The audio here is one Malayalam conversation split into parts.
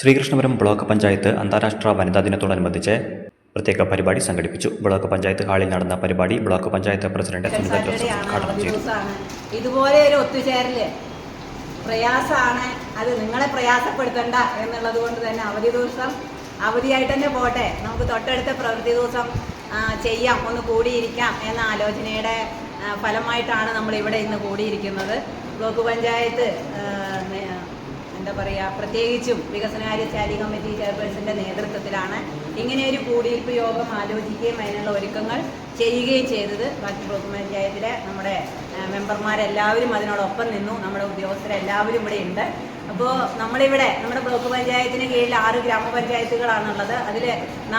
ശ്രീകൃഷ്ണപുരം ബ്ലോക്ക് പഞ്ചായത്ത് അന്താരാഷ്ട്ര വനിതാ ദിനത്തോടനുബന്ധിച്ച് പ്രത്യേക പരിപാടി സംഘടിപ്പിച്ചു. ബ്ലോക്ക് പഞ്ചായത്ത് ഹാളിൽ നടന്ന പരിപാടി block panchayat president Sunitha Joseph ഉദ്ഘാടനം ചെയ്തു. ഇതുപോലെ ഒരു ഒത്തുചേരൽ പ്രയാസമാണ്. അത് നിങ്ങളെ പ്രയാസപ്പെടുത്തണ്ട എന്നുള്ളത് കൊണ്ട് തന്നെ അവധി ദിവസം അവധിയായിട്ട് തന്നെ പോട്ടെ. നമുക്ക് തൊട്ടടുത്ത പ്രവൃത്തി ദിവസം ചെയ്യാം. ഒന്ന് കൂടിയിരിക്കാം എന്ന ആലോചനയുടെ ഫലമായിട്ടാണ് നമ്മൾ ഇവിടെ ഇന്ന് കൂടിയിരിക്കുന്നത്. ബ്ലോക്ക് പഞ്ചായത്ത് എന്താ പറയുക പ്രത്യേകിച്ചും വികസനകാര്യ സ്റ്റാൻഡിംഗ് കമ്മിറ്റി ചെയർപേഴ്സന്റെ നേതൃത്വത്തിലാണ് ഇങ്ങനെ ഒരു കൂടിയിരിപ്പ് യോഗം ആലോചിക്കുകയും അതിനുള്ള ഒരുക്കങ്ങൾ ചെയ്യുകയും ചെയ്തത് ബാക്കി ബ്ലോക്ക് പഞ്ചായത്തിലെ നമ്മുടെ മെമ്പർമാരെല്ലാവരും അതിനോടൊപ്പം നിന്നു. നമ്മുടെ ഉദ്യോഗസ്ഥരെല്ലാവരും ഇവിടെ ഉണ്ട്. അപ്പോൾ നമ്മളിവിടെ നമ്മുടെ ബ്ലോക്ക് പഞ്ചായത്തിന് കീഴിൽ ആറ് ഗ്രാമപഞ്ചായത്തുകളാണുള്ളത്. അതിൽ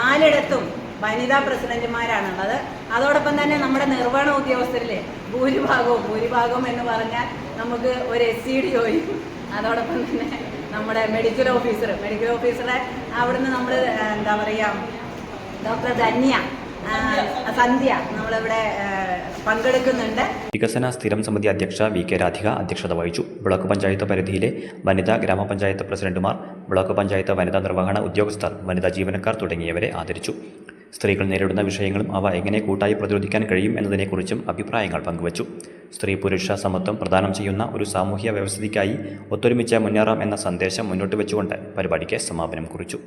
നാലിടത്തും വനിതാ പ്രസിഡന്റുമാരാണുള്ളത്. അതോടൊപ്പം തന്നെ നമ്മുടെ നിർവഹണ ഉദ്യോഗസ്ഥരിലെ ഭൂരിഭാഗവും ഭൂരിഭാഗവും എന്ന് പറഞ്ഞാൽ നമുക്ക് ഒരു എസ് സി ഡി ഒയും അതോടൊപ്പം തന്നെ നമ്മുടെ മെഡിക്കൽ ഓഫീസർ മെഡിക്കൽ ഓഫീസറെ അവിടുന്ന് നമ്മൾ എന്താ പറയുക ഡോക്ടർ ധന്യ സന്ധ്യ നമ്മളിവിടെ വികസന സ്ഥിരം സമിതി അധ്യക്ഷ വി കെ രാധിക അധ്യക്ഷത വഹിച്ചു. ബ്ലോക്ക് പഞ്ചായത്ത് പരിധിയിലെ വനിതാ ഗ്രാമപഞ്ചായത്ത് പ്രസിഡന്റുമാർ ബ്ലോക്ക് പഞ്ചായത്ത് വനിതാ നിർവഹണ ഉദ്യോഗസ്ഥർ വനിതാ ജീവനക്കാർ തുടങ്ങിയവരെ ആദരിച്ചു. സ്ത്രീകൾ നേരിടുന്ന വിഷയങ്ങളും അവ എങ്ങനെ കൂട്ടായി പ്രതിരോധിക്കാൻ കഴിയും എന്നതിനെക്കുറിച്ചും അഭിപ്രായങ്ങൾ പങ്കുവച്ചു. സ്ത്രീ പുരുഷ സമത്വം പ്രദാനം ചെയ്യുന്ന ഒരു സാമൂഹ്യ വ്യവസ്ഥിതിക്കായി ഒത്തൊരുമിച്ച് മുന്നേറാം എന്ന സന്ദേശം മുന്നോട്ട് വെച്ചുകൊണ്ട് പരിപാടിക്ക് സമാപനം കുറിച്ചു.